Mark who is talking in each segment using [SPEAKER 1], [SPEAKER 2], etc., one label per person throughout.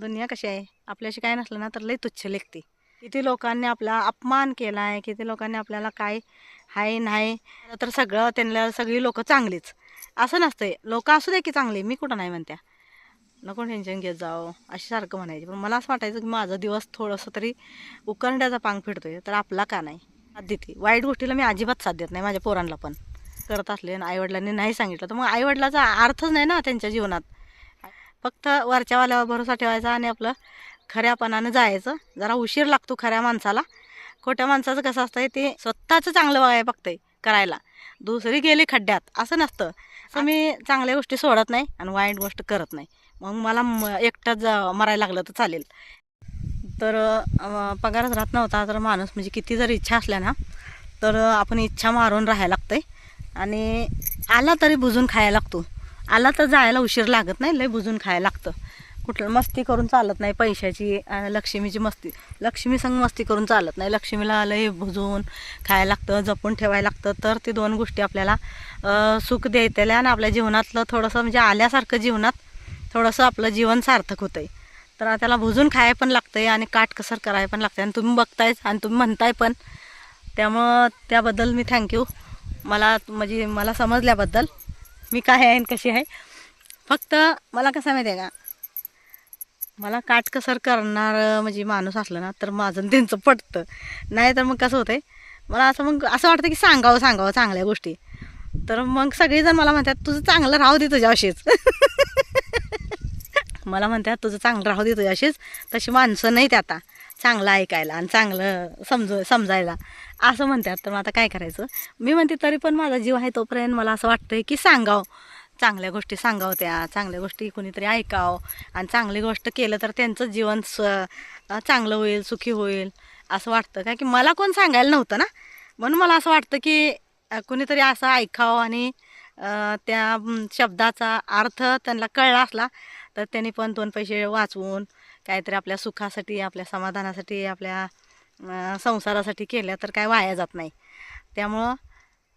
[SPEAKER 1] दुनिया कशी आहे? आपल्याशी काय नसलं ना तर लई तुच्छ लेखते. किती लोकांनी आपला अपमान केला आहे किती लोकांनी आपल्याला काय हाय नाही तर सगळं त्यांना सगळी लोकं चांगलीच. असं नसतंय. लोक असू दे की चांगली मी कुठं नाही म्हणत्या. नको टेन्शन घेत जाओ अशी सारखं म्हणायचे. पण मला असं वाटायचं की माझा दिवस थोडंसं तरी उकरंड्याचा पांग फिरतोय तर आपला का नाही? साथ देते वाईट गोष्टीला मी अजिबात साथ देत नाही माझ्या पोरांना पण. करत असले आणि आईवडिलांनी नाही सांगितलं तर मग आईवडिलाचा अर्थच नाही ना त्यांच्या जीवनात. फक्त वरच्या वाल्यावर भरोसा ठेवायचा आणि आपलं खऱ्यापणानं जायचं. जरा उशीर लागतो खऱ्या माणसाला. खोट्या माणसाचं कसं असतंय ते स्वतःचं चांगलं बघाय बघतंय करायला. दुसरी गेली खड्ड्यात असं नसतं. तर मी चांगल्या गोष्टी सोडत नाही आणि वाईट गोष्ट करत नाही. मग मला म एकटंच मरायला लागलं तर चालेल. तर पगारच राहत नव्हता तर माणूस म्हणजे किती जर इच्छा असल्या ना तर आपण इच्छा मारून राहायला लागतंय. आणि आला तरी बुजून खायला लागतो. आला तर जायला उशीर लागत नाही लय बुजून खायला लागतं. कुठलं मस्ती करून चालत नाही पैशाची लक्ष्मीची मस्ती. लक्ष्मी संग मस्ती करून चालत नाही. लक्ष्मीला लय भुजून खायला लागतं जपून ठेवायला लागतं. तर ते दोन गोष्टी आपल्याला सुख देतेल्या आणि आपल्या जीवनातलं थोडंसं म्हणजे आल्यासारखं जीवनात थोडंसं आपलं जीवन सार्थक होतंय. तर त्याला भुजून खाय पण लागतंय आणि काटकसर कराय पण लागतंय. आणि तुम्ही बघतायच आणि तुम्ही म्हणताय पण. त्यामुळं त्याबद्दल मी थँक्यू मला म्हणजे मला समजल्याबद्दल. मी काय आहे आणि कशी आहे? फक्त मला कसं माहिती आहे का? मला काटकसर करणार म्हणजे माणूस असलं ना तर माझं त्यांचं पटतं. नाही तर मग कसं होतंय? मला असं मग असं वाटतं की सांगावं सांगावं चांगल्या गोष्टी. तर मग सगळेजण मला म्हणतात तुझं चांगलं राहू दे तुझ्या अशीच मला म्हणतात तुझं चांगलं राहू दे तुझ्या अशीच तशी माणसं नाहीत आता चांगलं ऐकायला आणि चांगलं समजू समजायला. असं म्हणतात. तर मग आता काय करायचं? मी म्हणते तरी पण माझा जीव आहे तोपर्यंत मला असं वाटतंय की सांगावं. चांगल्या गोष्टी सांगावं त्या. चांगल्या गोष्टी कोणीतरी ऐकावं. आणि चांगली गोष्ट केलं तर त्यांचं जीवन स चांगलं होईल सुखी होईल असं वाटतं. काय की मला कोण सांगायला नव्हतं ना? म्हणून मला असं वाटतं की कुणीतरी कोणीतरी असं ऐकावं आणि त्या शब्दाचा अर्थ त्यांना कळला असला तर त्यांनी पण दोन पैसे वाचवून काहीतरी आपल्या सुखासाठी आपल्या समाधानासाठी आपल्या संसारासाठी केल्या तर काय वाया जात नाही. त्यामुळं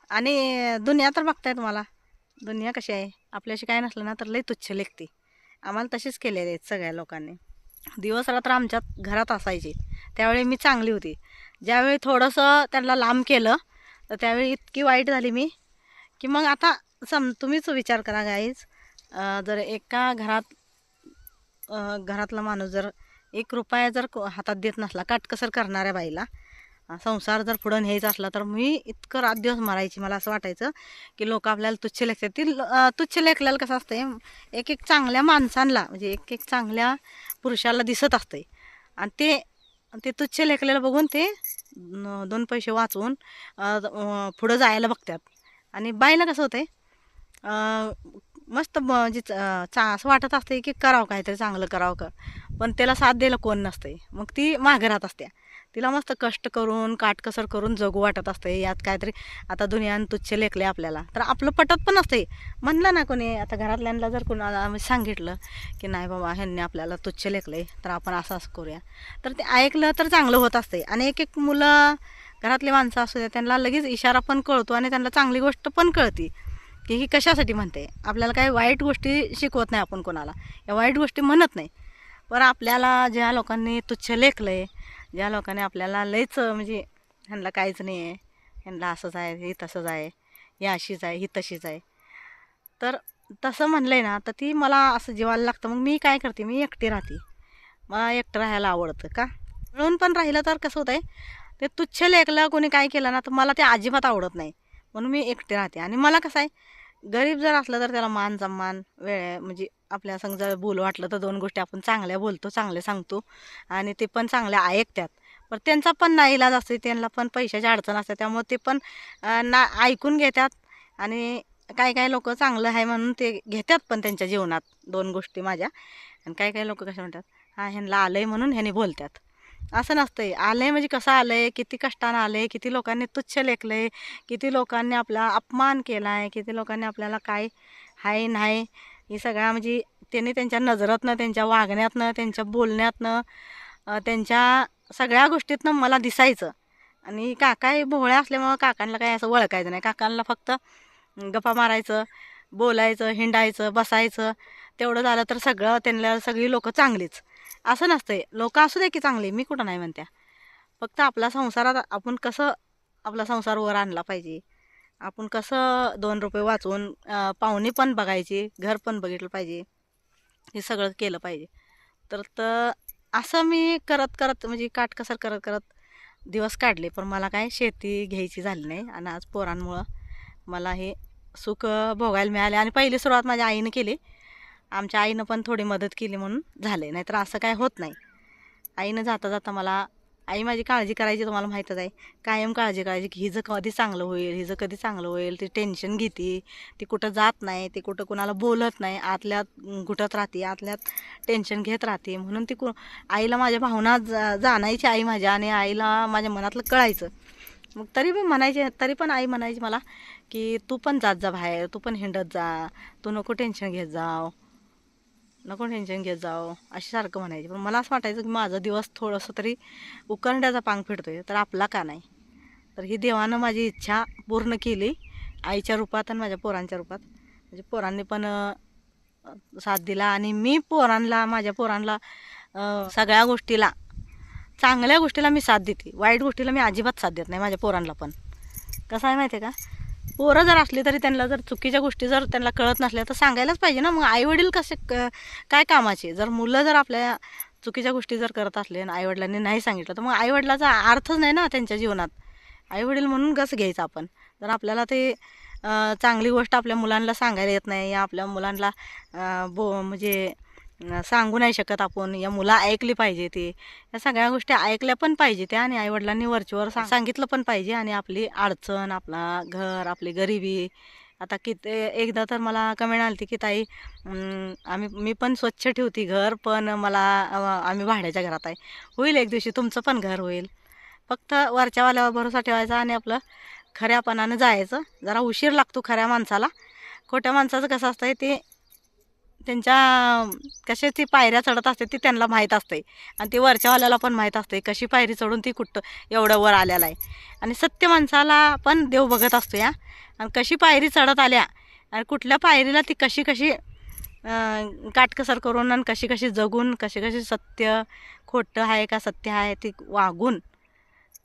[SPEAKER 1] आणि दुनिया तर बघताय तुम्हाला दुनिया कशी आहे? आपल्याशी काय नसलं ना तर लई तुच्छ लेखते. आम्हाला तशीच केलेले आहेत सगळ्या लोकांनी. दिवस रात्र आमच्यात घरात असायचे. त्यावेळी मी चांगली होती. ज्यावेळी थोडंसं त्यांना लांब केलं तर त्यावेळी इतकी वाईट झाली मी की मग आता सम तुम्हीच विचार करा गाईज जर एका घरात घरातला माणूस जर एक रुपया जर को- हातात देत नसला काटकसर करणाऱ्या बाईला संसार जर पुढं न्यायचा असला तर मी इतकं रात दिवस मारायची मला असं वाटायचं की लोक आपल्याला तुच्छ लेखतात. ती तुच्छ लेखल्याला कसं असतंय एक एक चांगल्या माणसांना म्हणजे एक एक चांगल्या पुरुषाला दिसत असते आणि ते ते तुच्छ लेखलेलं बघून ते दोन पैसे वाचवून पुढं जायला बघतात. आणि बाईला कसं होतंय मस्त म्हणजे चा असं वाटत असते की करावं काहीतरी चांगलं करावं का पण त्याला साथ द्यायला कोण नसते मग ती माघरात असते तिला मस्त कष्ट करून काटकसर करून जगू वाटत असते यात काहीतरी आता दुनियान तुच्छ लेखले आपल्याला. तर आपलं पटत पण असते म्हणलं ना कोणी आता घरातल्यांना जर कोणाला आम्ही सांगितलं की नाही बाबा ह्यांनी आपल्याला तुच्छ लेखले तर आपण असं असं करूया. तर ते ऐकलं तर चांगलं होत असते आणि एक एक मुलं घरातली माणसं असू द्या त्यांना लगेच इशारा पण कळतो आणि त्यांना चांगली गोष्ट पण कळती. की ही कशासाठी म्हणते? आपल्याला काही वाईट गोष्टी शिकवत नाही आपण कोणाला. या वाईट गोष्टी म्हणत नाही. पण आपल्याला ज्या लोकांनी तुच्छ लेखलं आहे ज्या लोकांनी आपल्याला लयच म्हणजे ह्यांना काहीच नाही आहे ह्यांना असंच आहे ही तसंच आहे ही अशीच आहे ही तशीच आहे. तर तसं म्हणलं आहे ना तर ती मला असं जेवायला लागतं. मग मी काय करते? मी एकटी राहते. मला एकटं राहायला आवडतं का? मिळून पण राहिलं तर कसं होतं आहे ते तुच्छ लेखलं कोणी काय केलं ना तर मला ते अजिबात आवडत नाही. म्हणून मी एकटे राहते. आणि मला कसं आहे गरीब जर असलं तर त्याला मान सन्मान वेळ म्हणजे आपल्या संग जर बोल वाटलं तर दोन गोष्टी आपण चांगल्या बोलतो चांगल्या सांगतो. आणि ते पण चांगल्या ऐकतात. पण त्यांचा पण ना इलाज असते त्यांना पण पैशाची अडचण असते. त्यामुळे ते पण ना ऐकून घेतात. आणि काही काही लोक चांगलं आहे म्हणून ते घेतात पण त्यांच्या जीवनात दोन गोष्टी माझ्या. आणि काही काही लोक कसे म्हणतात हा ह्यांना आलं आहे म्हणून ह्याने बोलतात. असं नसतंय. आलं आहे म्हणजे कसं आलं आहे किती कष्टानं आलं आहे किती लोकांनी तुच्छ लेखलं आहे किती लोकांनी आपला अपमान केला आहे किती लोकांनी आपल्याला काय हाय नाही? हे सगळ्या म्हणजे त्यांनी त्यांच्या नजरातनं त्यांच्या वागण्यातनं त्यांच्या बोलण्यातनं त्यांच्या सगळ्या गोष्टीतनं मला दिसायचं. आणि काका हे असल्यामुळं काकांना काही असं ओळखायचं नाही. काकांना फक्त गप्पा मारायचं बोलायचं हिंडायचं बसायचं. तेवढं झालं तर सगळं त्यांना सगळी लोकं चांगलीच. असं नसतंय. लोक असू दे की चांगले मी कुठं नाही म्हणत्या. फक्त आपला संसारात आपण कसं आपला संसार वर आणला पाहिजे. आपण कसं दोन रुपये वाचवून पाहुणे पण बघायचे घर पण बघितलं पाहिजे. हे सगळं केलं पाहिजे. तर तर असं मी करत करत म्हणजे काटकसर करत करत दिवस काढले. पण मला काय शेती घ्यायची झाली नाही आणि आज पोरांमुळं मला हे सुख भोगायला मिळाले. आणि पहिली सुरुवात माझ्या आईने केली. आमच्या आईनं पण थोडी मदत केली म्हणून झाले नाहीतर असं काय होत नाही. आईनं जाता जाता मला आई माझी काळजी करायची तुम्हाला माहीतच आहे. कायम काळजी करायची की हिचं कधी चांगलं होईल हिचं कधी चांगलं होईल ती टेन्शन घेते ती कुठं जात नाही ती कुठं कुणाला बोलत नाही आतल्यात घुटत राहते आतल्यात टेन्शन घेत राहते. म्हणून ती कु आईला माझ्या भावना जा जाणायची आई माझ्या आणि आईला माझ्या मनातलं कळायचं. मग तरी पण म्हणायचे तरी पण आई म्हणायची मला की तू पण जात जा बाहेर तू पण हिंडत जा तू नको टेन्शन घेत जाव नको टेन्शन घेत जाओ अशी सारखं म्हणायचे. पण मला असं वाटायचं की माझा दिवस थोडंसं तरी उकरंड्याचा पांग फिरतोय. तर आपला का नाही? तर ही देवानं माझी इच्छा पूर्ण केली. आईच्या रूपात आणि माझ्या पोरांच्या रूपात. म्हणजे पोरांनी पण साथ दिला आणि मी पोरांना माझ्या पोरांना सगळ्या गोष्टीला चांगल्या गोष्टीला मी साथ देते. वाईट गोष्टीला मी अजिबात साथ देत नाही माझ्या पोरांना पण. कसं आहे माहिती आहे का? पोरं जर असली तरी त्यांना जर चुकीच्या गोष्टी जर त्यांना कळत नसल्या तर सांगायलाच पाहिजे ना. मग आईवडील कसे क- काय कामाचे? जर मुलं जर आपल्या चुकीच्या गोष्टी जर करत असले आणि आईवडिलांनी नाही सांगितलं तर मग आईवडिलाचा अर्थच नाही ना त्यांच्या जीवनात. आईवडील म्हणून कसं घ्यायचं आपण. जर आपल्याला ते चांगली गोष्ट आपल्या मुलांना सांगायला येत नाही या आपल्या मुलांना बो म्हणजे सांगू नाही शकत आपण. या मुला ऐकली पाहिजे ते. या सगळ्या गोष्टी ऐकल्या पण पाहिजे त्या आणि आईवडिलांनी वरचीवर सांग सांगितलं पण पाहिजे आणि आपली अडचण आपला घर आपली गरिबी. आता किती एकदा तर मला कमेंट आली की ताई आम्ही मी पण स्वच्छ ठेवते घर पण मला आम्ही भाड्याच्या घरात आहे. होईल एक दिवशी तुमचं पण घर होईल. फक्त वरच्यावाल्यावर भरोसा ठेवायचा आणि आपलं खऱ्यापणानं जायचं. जरा उशीर लागतो खऱ्या माणसाला. खोट्या माणसाचं कसं असतंय ते त्यांच्या कशाची पायऱ्या चढत असते ती त्यांना माहीत असते. आणि ते वरच्यावाल्याला पण माहीत असते कशी पायरी चढून ती कुठं एवढं वर आलेला आहे. आणि सत्य माणसाला पण देव बघत असतो या. आणि कशी पायरी चढत आल्या आणि कुठल्या पायरीला ती कशी कशी काटकसर करून आणि कशी कशी जगून कशी कशी सत्य खोटं आहे का सत्य आहे ती वागून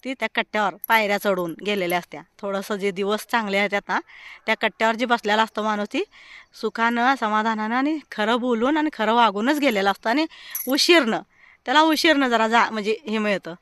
[SPEAKER 1] ती त्या कट्ट्यावर पायऱ्या चढून गेलेल्या असत्या. थोडंसं जे दिवस चांगले आहेत आता त्या कट्ट्यावर जे बसलेला असतो माणूस ती सुखानं समाधानानं आणि खरं बोलून आणि खरं वागूनच गेलेलं असतं आणि उशीरनं त्याला उशीरनं जरा जा म्हणजे हे मिळतं.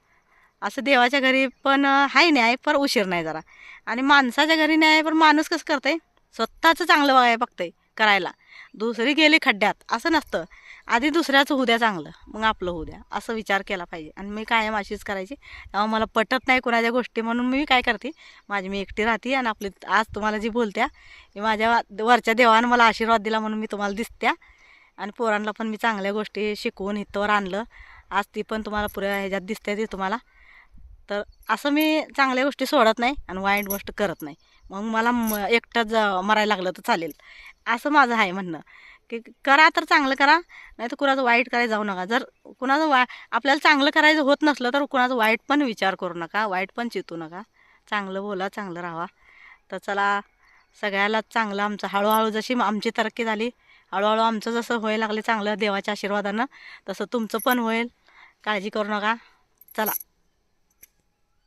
[SPEAKER 1] असं देवाच्या घरी पण आहे न्याय पर उशीर नाही जरा. आणि माणसाच्या घरी न्याय पण माणूस कसं करतंय? स्वतःचं चांगलं बघाय बघतंय करायला. दुसरी गेली खड्ड्यात असं नसतं. आधी दुसऱ्याचं होऊ द्या चांगलं मग आपलं होऊ द्या. असं विचार केला पाहिजे. आणि मी कायम अशीच करायची. तेव्हा मला पटत नाही कोणाच्या गोष्टी म्हणून मी काय करते? माझी मी एकटी राहते आणि आपली आज तुम्हाला जी बोलत्या मी माझ्या वरच्या देवानं मला आशीर्वाद दिला म्हणून मी तुम्हाला दिसत्या. आणि पोरांना पण मी चांगल्या गोष्टी शिकवून इथवर आणलं. आज ती पण तुम्हाला पुऱ्या ह्याच्यात दिसते ती तुम्हाला. तर असं मी चांगल्या गोष्टी सोडत नाही आणि वाईट गोष्ट करत नाही. मग मला म एकटंच ज- मरायला लागलं तर चालेल. असं माझं आहे म्हणणं. की करा तर चांगलं करा नाही तर कुणाचं वाईट करायला जाऊ नका. जर कुणाचं वा आपल्याला चांगलं करायचं होत नसलं तर कुणाचं वाईट पण विचार करू नका वाईट पण चितू नका. चांगलं बोला चांगलं राहा. तर चला सगळ्यालाच चांगलं आमचं हळूहळू जशी आमची तरक्की झाली हळूहळू आमचं जसं व्हायला लागले चांगलं देवाच्या आशीर्वादानं तसं तुमचं पण होईल. काळजी करू नका. चला.